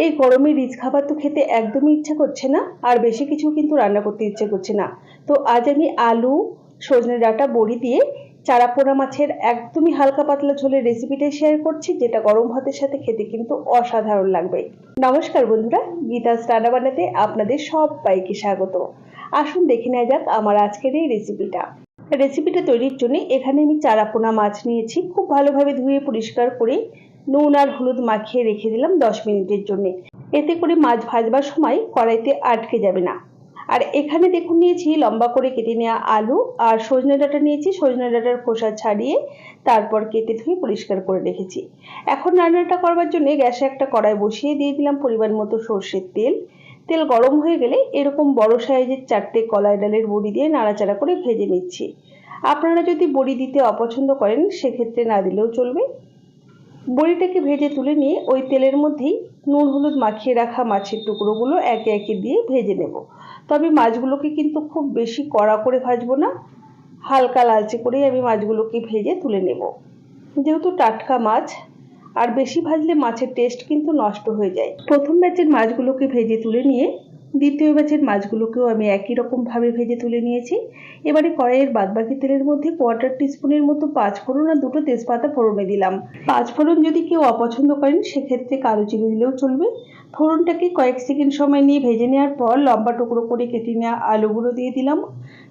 এই গরমে রিচ খাবার তো খেতে একদমই ইচ্ছা করছে না, আর বেশি কিছু কিন্তু রান্না করতে ইচ্ছে করছে না। তো আজ আমি আলু, সজনে ডাঁটা, বড়ি দিয়ে চারা পোড়া মাছের একদমই হালকা পাতলা ঝোলের রেসিপিটাই শেয়ার করছি, যেটা গরম ভাতের সাথে খেতে কিন্তু অসাধারণ লাগবে। নমস্কার বন্ধুরা গীতা রান্না বানাতে আপনাদের সবাইকে স্বাগত। আসুন দেখে নেওয়া যাক আমার আজকের এই রেসিপিটা রেসিপিটা তৈরির জন্য এখানে আমি চারাপোনা মাছ নিয়েছি, খুব ভালোভাবে ধুয়ে পরিষ্কার করে নুন আর হলুদ মাখিয়ে রেখে দিলাম দশ মিনিটের জন্য। এতে করে মাছ ভাজবার সময় কড়াইতে আটকে যাবে না। আর এখানে দেখুন নিয়েছি লম্বা করে কেটে নেওয়া আলু আর সজনে ডাঁটা নিয়েছি। সজনে ডাঁটার খোসা ছাড়িয়ে তারপর কেটে ধুয়ে পরিষ্কার করে রেখেছি। এখন রান্নাটা করবার জন্য গ্যাসে একটা কড়াই বসিয়ে দিয়ে দিলাম পরিমাণ মতো সর্ষের তেল। তেল গরম হয়ে গেলে এরকম বড় সাইজের চারটে কলাই ডালের বড়ি দিয়ে নাড়াচাড়া করে ভেজে নিচ্ছি। আপনারা যদি বড়ি দিতে অপছন্দ করেন, সেক্ষেত্রে না দিলেও চলবে। বড়িটাকে ভেজে তুলে নিয়ে ওই তেলের মধ্যেই নুন, হলুদ মাখিয়ে রাখা মাছের টুকরোগুলো একে একে দিয়ে ভেজে নেব। তবে মাছগুলোকে কিন্তু খুব বেশি কড়া করে ভাজবো না, হালকা লালচে করেই আমি মাছগুলোকে ভেজে তুলে নেব। যেহেতু টাটকা মাছ, আর বেশি ভাজলে মাছের টেস্ট কিন্তু নষ্ট হয়ে যায়। প্রথম ব্যাচের মাছগুলোকে ভেজে তুলে নিয়ে দ্বিতীয় ব্যাচের মাছগুলোকেও আমি একই রকমভাবে ভেজে তুলে নিয়েছি। এবারে কড়াইয়ের বাদবাকি তেলের মধ্যে কোয়ার্টার টিস্পুনের মতো পাঁচ ফোড়ন আর দুটো তেজপাতা ফোড়নে দিলাম। পাঁচ ফোড়ন যদি কেউ অপছন্দ করেন, সেক্ষেত্রে কালো চিনি দিলেও চলবে। ফোড়নটাকে কয়েক সেকেন্ড সময় নিয়ে ভেজে নেওয়ার পর লম্বা টুকরো করে কেটে নেওয়া আলুগুলো দিয়ে দিলাম।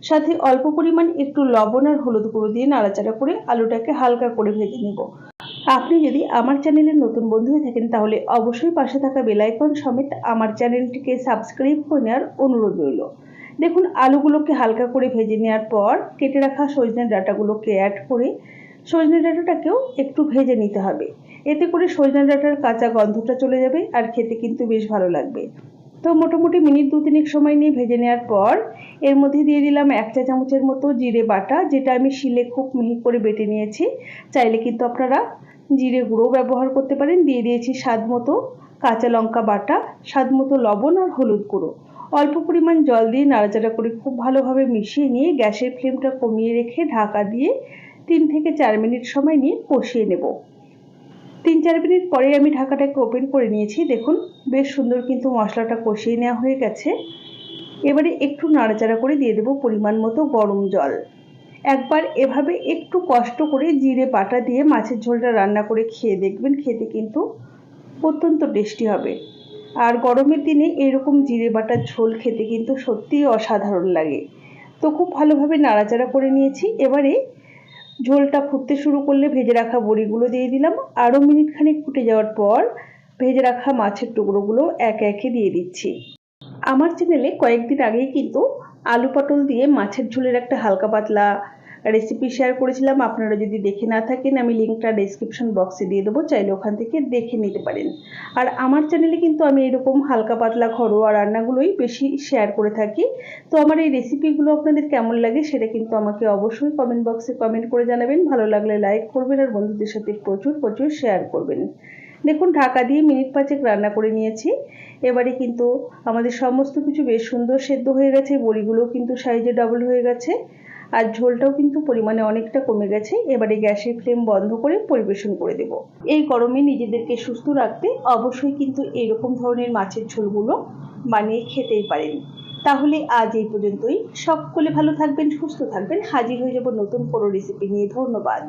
সাথে অল্প পরিমাণ একটু লবণ আর হলুদ গুঁড়ো দিয়ে নাড়াচাড়া করে আলুটাকে হালকা করে ভেজে নেব। আপনি যদি আমার চ্যানেলের নতুন বন্ধু হয়ে থাকেন, তাহলে অবশ্যই পাশে থাকা বেলাইকন সমেত আমার চ্যানেলটিকে সাবস্ক্রাইব করে নেওয়ার অনুরোধ রইল। দেখুন, আলুগুলোকে হালকা করে ভেজে নেওয়ার পর কেটে রাখা সজনে ডাটাগুলোকে অ্যাড করে সজনে ডাঁটাটাকেও একটু ভেজে নিতে হবে। এতে করে সজনে ডাঁটার কাঁচা গন্ধটা চলে যাবে আর খেতে কিন্তু বেশ ভালো লাগবে। তো মোটামুটি মিনিট দু তিনেক সময় নিয়ে ভেজে নেওয়ার পর, এর মধ্যে দিয়ে দিলাম এক চা চামচের মতো জিরে বাটা, যেটা আমি শিলে খুব মিহি করে বেটে নিয়েছি। চাইলে কিন্তু আপনারা জিরে গুঁড়ো ব্যবহার করতে পারেন। দিয়ে দিয়েছি স্বাদ মতো কাঁচা লঙ্কা বাটা, স্বাদ মতো লবণ আর হলুদ গুঁড়ো। অল্প পরিমাণ জল দিয়ে নাড়াচাড়া করে খুব ভালোভাবে মিশিয়ে নিয়ে গ্যাসের ফ্লেমটা কমিয়ে রেখে ঢাকা দিয়ে তিন থেকে চার মিনিট সময় নিয়ে কষিয়ে নেব। তিন চার মিনিট পরে আমি ঢাকাটাকে ওপেন করে নিয়েছি। দেখুন, বেশ সুন্দর কিন্তু মশলাটা কষিয়ে নেওয়া হয়ে গেছে। এবারে একটু নাড়াচাড়া করে দিয়ে দেবো পরিমাণ মতো গরম জল। একবার এভাবে একটু কষ্ট করে জিরে বাটা দিয়ে মাছের ঝোলটা রান্না করে খেয়ে দেখবেন, খেতে কিন্তু অত্যন্ত টেস্টি হবে। আর গরমের দিনে এরকম জিরে বাটার ঝোল খেতে কিন্তু সত্যিই অসাধারণ লাগে। তো খুব ভালোভাবে নাড়াচাড়া করে নিয়েছি। এবারে ঝোলটা ফুটতে শুরু করলে ভেজে রাখা বড়িগুলো দিয়ে দিলাম। আরও মিনিট খানিক ফুটে যাওয়ার পর ভেজে রাখা মাছের টুকরোগুলো এক একে দিয়ে দিচ্ছি। আমার চ্যানেলে কয়েকদিন আগেই কিন্তু আলু পটল দিয়ে মাছের ঝোলের একটা হালকা পাতলা রেসিপি শেয়ার করেছিলাম, আপনারা যদি দেখে না থাকেন, আমি লিঙ্কটা ডেসক্রিপশন বক্সে দিয়ে দেবো, চাইলে ওখান থেকে দেখে নিতে পারেন। আর আমার চ্যানেলে কিন্তু আমি এরকম হালকা পাতলা ঘরোয়া রান্নাগুলোই বেশি শেয়ার করে থাকি। তো আমার এই রেসিপিগুলো আপনাদের কেমন লাগে সেটা কিন্তু আমাকে অবশ্যই কমেন্ট বক্সে কমেন্ট করে জানাবেন। ভালো লাগলে লাইক করবেন আর বন্ধুদের সাথে প্রচুর প্রচুর শেয়ার করবেন। দেখুন, ঢাকা দিয়ে মিনিট পাঁচেক রান্না করে নিয়েছি। এবারে কিন্তু আমাদের সমস্ত কিছু বেশ সুন্দর সেদ্ধ হয়ে গেছে, বড়িগুলোও কিন্তু সাইজে ডাবল হয়ে গেছে। আর ঝোলটাও কিন্তু পরিমাণে অনেকটা কমে গেছে। এবারে গ্যাসের ফ্লেম বন্ধ করে পরিবেশন করে দেব। এই গরমে নিজেদেরকে সুস্থ রাখতে অবশ্যই কিন্তু এরকম ধরনের মাছের ঝোলগুলো বানিয়ে খেতেই পারেন। তাহলে আজ এই পর্যন্তই। সকলে ভালো থাকবেন, সুস্থ থাকবেন। হাজির হয়ে যাব নতুন কোনো রেসিপি নিয়ে। ধন্যবাদ।